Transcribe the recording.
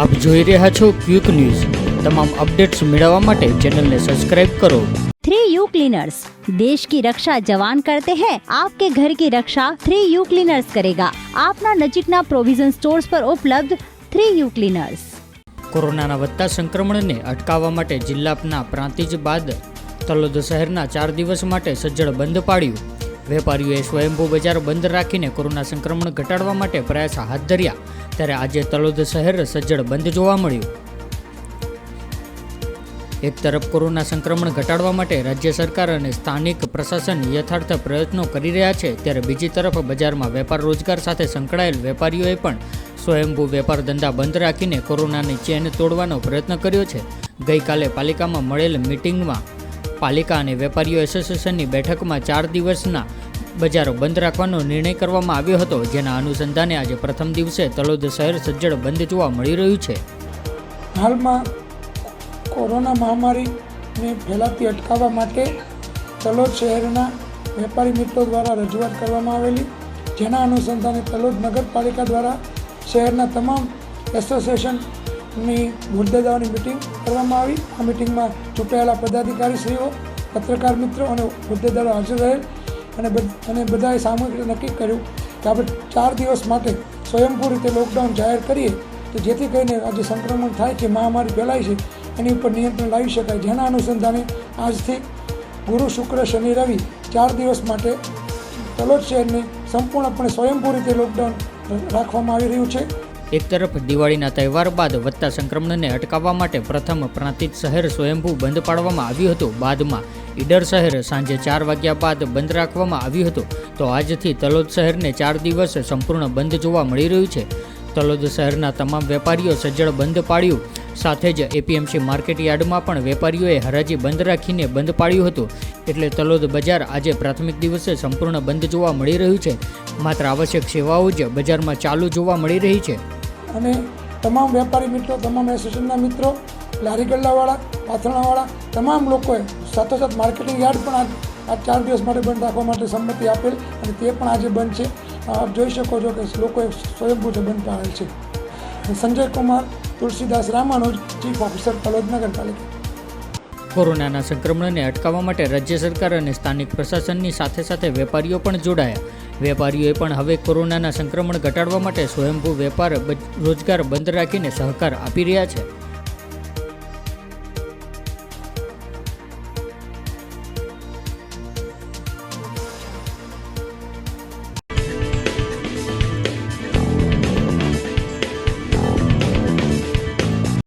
આપ જોઈ રહ્યા છો ક્વિક ન્યૂઝ. તમામ અપડેટ્સ મેળવવા માટે ચેનલને સબસ્ક્રાઇબ કરો. થ્રી યુ क्लीनर्स દેશ કી રક્ષા જવાન કરતે हैं आपके घर की रक्षा थ्री यू ક્લીનર્સ કરેગા. આપના નજીકના પ્રોવિઝન સ્ટોર્સ પર ઉપલબ્ધ થ્રી યુ ક્લીનર્સ. કોરોનાના વધતા સંક્રમણને અટકાવવા માટે જિલ્લાના પ્રાંતિજ બાદ તલોદ શહેરના ચાર દિવસ માટે સજ્જડ બંધ પાડ્યું. વેપારીઓએ સ્વયંભૂ બજાર બંધ રાખીને કોરોના સંક્રમણ ઘટાડવા માટે પ્રયાસ હાથ ધર્યા. ત્યારે આજે તલોદ શહેર સજ્જડ બંધ જોવા મળ્યું. એક તરફ કોરોના સંક્રમણ ઘટાડવા માટે રાજ્ય સરકાર અને સ્થાનિક પ્રશાસન યથાર્થ પ્રયત્નો કરી રહ્યા છે, ત્યારે બીજી તરફ બજારમાં વેપાર રોજગાર સાથે સંકળાયેલ વેપારીઓએ પણ સ્વયંભૂ વેપાર ધંધા બંધ રાખીને કોરોનાની ચેન તોડવાનો પ્રયત્ન કર્યો છે. ગઈકાલે પાલિકામાં મળેલ મિટિંગમાં પાલિકા અને વેપારીઓ એસોસિએશનની બેઠકમાં ચાર દિવસના બજારો બંધ રાખવાનો નિર્ણય કરવામાં આવ્યો હતો. જેના અનુસંધાને આજે પ્રથમ દિવસે તલોદ શહેર સજ્જડ બંધ જોવા મળી રહ્યું છે. હાલમાં કોરોના મહામારીને ફેલાતી અટકાવવા માટે તલોદ શહેરના વેપારી મિત્રો દ્વારા રજૂઆત કરવામાં આવેલી. જેના અનુસંધાને તલોદ નગરપાલિકા દ્વારા શહેરના તમામ એસોસિએશનની મુદ્દેદારોની મિટિંગ કરવામાં આવી. આ મિટિંગમાં ચૂંટાયેલા પદાધિકારીશ્રીઓ, પત્રકાર મિત્રો અને હોદ્દેદારો હાજર રહેલ. અને અને બધાએ સામૂહિક નક્કી કર્યું કે આપણે ચાર દિવસ માટે સ્વયંભૂ રીતે લોકડાઉન જાહેર કરીએ તો જેથી કરીને આજે સંક્રમણ થાય છે મહામારી ફેલાય છે, એની ઉપર નિયંત્રણ લાવી શકાય. જેના અનુસંધાને આજથી ગુરુ શુક્ર શનિ રવિ ચાર દિવસ માટે તલોદ શહેરને સંપૂર્ણપણે સ્વયંભૂ રીતે લોકડાઉન રાખવામાં આવી રહ્યું છે. એક તરફ દિવાળીના તહેવાર બાદ વધતા સંક્રમણને અટકાવવા માટે પ્રથમ પ્રાંતિજ શહેર સ્વયંભૂ બંધ પાડવામાં આવ્યું હતું. બાદમાં ઈડર શહેર સાંજે ચાર વાગ્યા બાદ બંધ રાખવામાં આવ્યું હતું. તો આજથી તલોદ શહેરને ચાર દિવસ સંપૂર્ણ બંધ જોવા મળી રહ્યું છે. તલોદ શહેરના તમામ વેપારીઓ સજ્જડ બંધ પાડ્યું. સાથે જ એપીએમસી માર્કેટ યાર્ડમાં પણ વેપારીઓએ હરાજી બંધ રાખીને બંધ પાડ્યું હતું. એટલે તલોદ બજાર આજે પ્રાથમિક દિવસે સંપૂર્ણ બંધ જોવા મળી રહ્યું છે. માત્ર આવશ્યક સેવાઓ જ બજારમાં ચાલુ જોવા મળી રહી છે. અને તમામ વેપારી મિત્રો, તમામ એસોસિએશનના મિત્રો, લારી ગલ્લાવાળા, પાથરણાવાળા, તમામ લોકોએ સાથોસાથ માર્કેટિંગ યાર્ડ પણ આ આ ચાર દિવસ માટે બંધ રાખવા માટે સંમતિ આપેલ અને તે પણ આજે બંધ છે. આપ જોઈ શકો છો કે લોકોએ સ્વયંભૂ રીતે બંધ પાડેલ છે. સંજય કુમાર તુલસીદાસ રામાનુજ ચીફ ઓફિસર તલોદ નગરપાલિકા કોરોનાના સંક્રમણને અટકાવવા માટે રાજ્ય સરકાર અને સ્થાનિક પ્રશાસનની સાથે સાથે વેપારીઓ પણ જોડાયા. વેપારીઓએ પણ હવે કોરોનાના સંક્રમણ ઘટાડવા માટે સ્વયંભૂ વેપાર રોજગાર બંધ રાખીને સહકાર આપી રહ્યા છે.